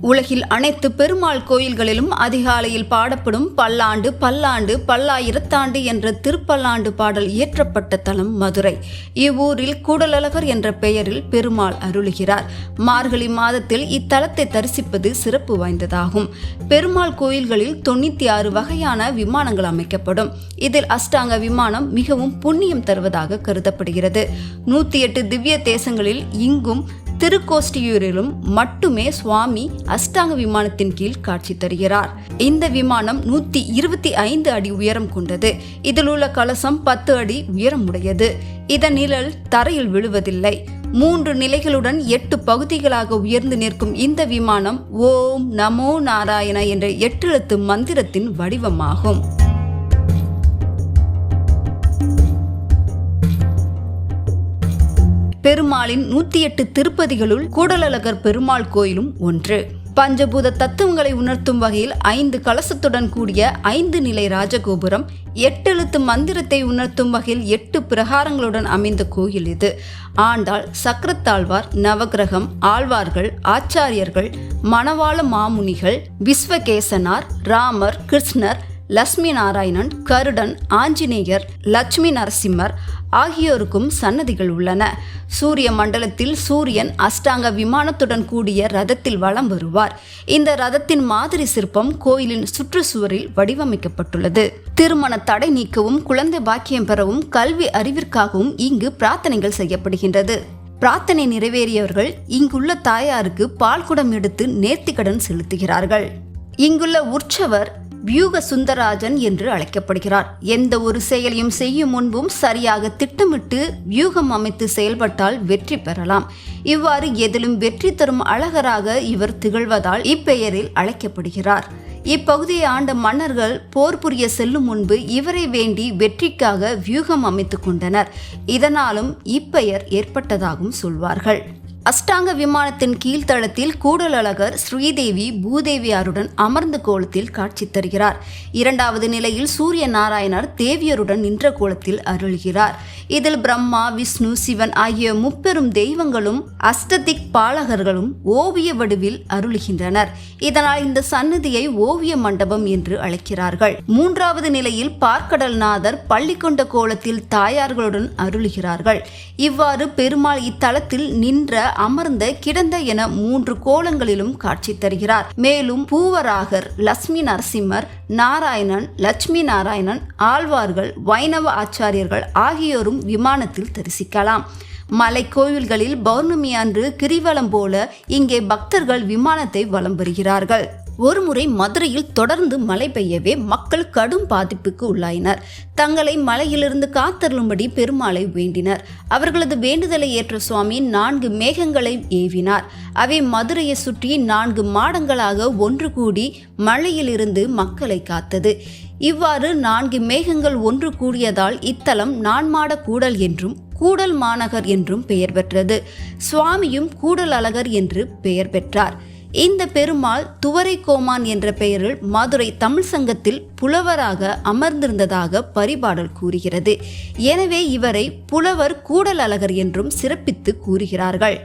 உலகில் அனைத்து பெருமாள் கோயில்களிலும் அதிகாலையில் பாடப்படும் பல்லாண்டு பல்லாண்டு பல்லாயிரத்தாண்டு என்ற திருப்பல்லாண்டு பாடல் இயற்றப்பட்ட தலம் மதுரை. இவ்வூரில் கூடலழகர் என்ற பெயரில் பெருமாள் அருளுகிறார். மார்கழி மாதத்தில் இத்தலத்தை தரிசிப்பது சிறப்பு வாய்ந்ததாகும். பெருமாள் கோயில்களில் தொண்ணூத்தி ஆறு வகையான விமானங்கள் அமைக்கப்படும். இதில் அஷ்டாங்க விமானம் மிகவும் புண்ணியம் தருவதாக கருதப்படுகிறது. நூத்தி எட்டு திவ்ய தேசங்களில் இங்கும் திருக்கோஷ்டியூரிலும் மட்டுமே சுவாமி அஷ்டாங்க விமானத்தின் கீழ் காட்சி தருகிறார். இந்த விமானம் நூத்தி இருபத்தி ஐந்து அடி உயரம் கொண்டது. இதில் உள்ள கலசம் பத்து அடி உயரம் உடையது இதன் நிழல் தரையில் விழுவதில்லை. மூன்று நிலைகளுடன் எட்டு பகுதிகளாக உயர்ந்து நிற்கும் இந்த விமானம் ஓம் நமோ நாராயண என்ற எட்டெழுத்து மந்திரத்தின் வடிவமாகும். பெருமாளின் நூத்தி எட்டு திருப்பதிகளுள் கூடலழகர் பெருமாள் கோயிலும் ஒன்று. பஞ்சபூத தத்துவங்களை உணர்த்தும் வகையில் ஐந்து கலசத்துடன் கூடிய ஐந்து நிலை ராஜகோபுரம் எட்டெழுத்து மந்திரத்தை உணர்த்தும் வகையில் எட்டு பிரகாரங்களுடன் அமைந்த கோயில் இது. ஆண்டாள் சக்கரத்தாழ்வார் நவகிரகம் ஆழ்வார்கள் ஆச்சாரியர்கள் மணவாள மாமுனிகள் விஸ்வகேசனார் ராமர் கிருஷ்ணர் லட்சுமி நாராயணன் கருடன் ஆஞ்சநேயர் லட்சுமி நரசிம்மர் ஆகியோருக்கும் சன்னதிகள் உள்ளன. சூரிய மண்டலத்தில் சூரியன் அஷ்டாங்க விமானத்துடன் கூடிய ரதத்தில் வலம் வருவார். இந்த ரதத்தின் மாதிரி சிற்பம் கோயிலின் சுற்றுச்சுவரில் வடிவமைக்கப்பட்டுள்ளது. திருமண தடை நீக்கவும் குழந்தை பாக்கியம் பெறவும் கல்வி அறிவிற்காகவும் இங்கு பிரார்த்தனைகள் செய்யப்படுகின்றது. பிரார்த்தனை நிறைவேறியவர்கள் இங்குள்ள தாயாருக்கு பால்குடம் எடுத்து நேர்த்திக்கடன் செலுத்துகிறார்கள். இங்குள்ள உற்சவர் வியூக சுந்தராஜன் என்று அழைக்கப்படுகிறார். எந்த ஒரு செயலையும் செய்யும் முன்பும் சரியாக திட்டமிட்டு வியூகம் அமைத்து செயல்பட்டால் வெற்றி பெறலாம். இவ்வாறு எதிலும் வெற்றி தரும் அழகராக இவர் திகழ்வதால் இப்பெயரில் அழைக்கப்படுகிறார். இப்பகுதியை ஆண்ட மன்னர்கள் போர் புரிய செல்லும் முன்பு இவரை வேண்டி வெற்றிக்காக வியூகம் அமைத்துக் கொண்டனர். இதனாலும் இப்பெயர் ஏற்பட்டதாகவும் சொல்வார்கள். அஷ்டாங்க விமானத்தின் கீழ்த்தளத்தில் கூடலழகர் ஸ்ரீதேவி பூதேவியாருடன் அமர்ந்த கோலத்தில் காட்சி தருகிறார். இரண்டாவது நிலையில் சூரிய நாராயணர் தேவியருடன் நின்ற கோலத்தில் அருள்கிறார். இதில் பிரம்மா விஷ்ணு சிவன் ஆகிய முப்பெரும் தெய்வங்களும் அஷ்டதிக் பாலகர்களும் ஓவிய வடிவில் அருளுகின்றனர். இதனால் இந்த சன்னதியை ஓவிய மண்டபம் என்று அழைக்கிறார்கள். மூன்றாவது நிலையில் பார்க்கடல்நாதர் பள்ளி கொண்ட கோலத்தில் தாயார்களுடன் அருளுகிறார்கள். இவ்வாறு பெருமாள் இத்தலத்தில் நின்ற அமர்ந்த கிடந்த என மூன்று கோலங்களிலும் காட்சி தருகிறார். மேலும் பூவராகர் லட்சுமி நரசிம்மர் நாராயணன் லட்சுமி நாராயணன் ஆழ்வார்கள் வைணவ ஆச்சாரியர்கள் ஆகியோரும் விமானத்தில் தரிசிக்கலாம். மலை கோவில்களில் பௌர்ணமி அன்று கிரிவலம் போல இங்கே பக்தர்கள் விமானத்தை வலம் வருகிறார்கள். ஒருமுறை மதுரையில் தொடர்ந்து மழை பெய்யவே மக்கள் கடும் பாதிப்புக்கு உள்ளாயினர். தங்களை மலையிலிருந்து காத்தருளும்படி பெருமாளை வேண்டினர். அவர்களது வேண்டுதலை ஏற்ற சுவாமி நான்கு மேகங்களை ஏவினார். அவை மதுரையை சுற்றி நான்கு மாடங்களாக ஒன்று கூடி மழையிலிருந்து மக்களை காத்தது. இவ்வாறு நான்கு மேகங்கள் ஒன்று கூடியதால் இத்தலம் நான்மாட கூடல் என்றும் கூடல் மாநகர் என்றும் பெயர் பெற்றது. சுவாமியும் கூடல் அழகர் என்று பெயர் பெற்றார். இந்த பெருமாள் துவரை கோமான் என்ற பெயரில் மதுரை தமிழ் சங்கத்தில் புலவராக அமர்ந்திருந்ததாக பரிபாடல் கூறுகிறது. எனவே இவரை புலவர் கூடல் அழகர் என்றும் சிறப்பித்து கூறுகிறார்கள்.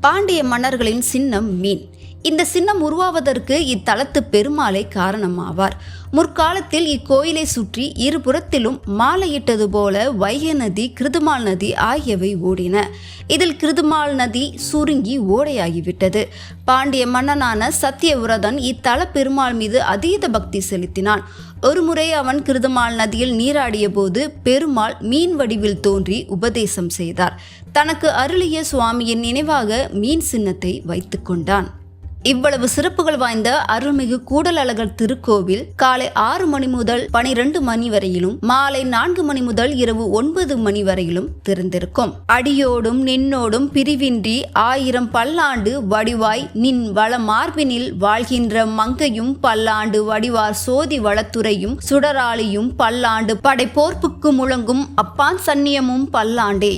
பாண்டிய மன்னர்களின் சின்னம் மீன். இந்த சின்னம் உருவாவதற்கு இத்தலத்து பெருமாளை காரணமாவார். முற்காலத்தில் இக்கோயிலை சுற்றி இருபுறத்திலும் மாலையிட்டது போல வைகை நதி கிருதுமால் நதி ஆகியவை ஓடின. இதில் கிருதுமால் நதி சுருங்கி ஓடையாகிவிட்டது. பாண்டிய மன்னனான சத்தியவிரதன் இத்தல பெருமாள் மீது அதீத பக்தி செலுத்தினான். ஒருமுறை அவன் கிருதுமால் நதியில் நீராடிய போது பெருமாள் மீன் வடிவில் தோன்றி உபதேசம் செய்தார். தனக்கு அருளிய சுவாமியின் நினைவாக மீன் சின்னத்தை வைத்துக்கொண்டான் இவ்வளவு சிறப்புகள் வாய்ந்த அருள்மிகு கூடலழகர் திருக்கோவில் காலை ஆறு மணி முதல் பனிரெண்டு மணி வரையிலும் மாலை நான்கு மணி முதல் இரவு ஒன்பது மணி வரையிலும் திறந்திருக்கும். அடியோடும் நின்னோடும் பிரிவின்றி ஆயிரம் பல்லாண்டு வடிவாய் நின் வள மார்பினில் வாழ்கின்ற மங்கையும் பல்லாண்டு வடிவார் சோதி வளத்துறையும் சுடராளியும் பல்லாண்டு படைப்போர்ப்புக்கு முழங்கும் அப்பான் சன்னியமும் பல்லாண்டே.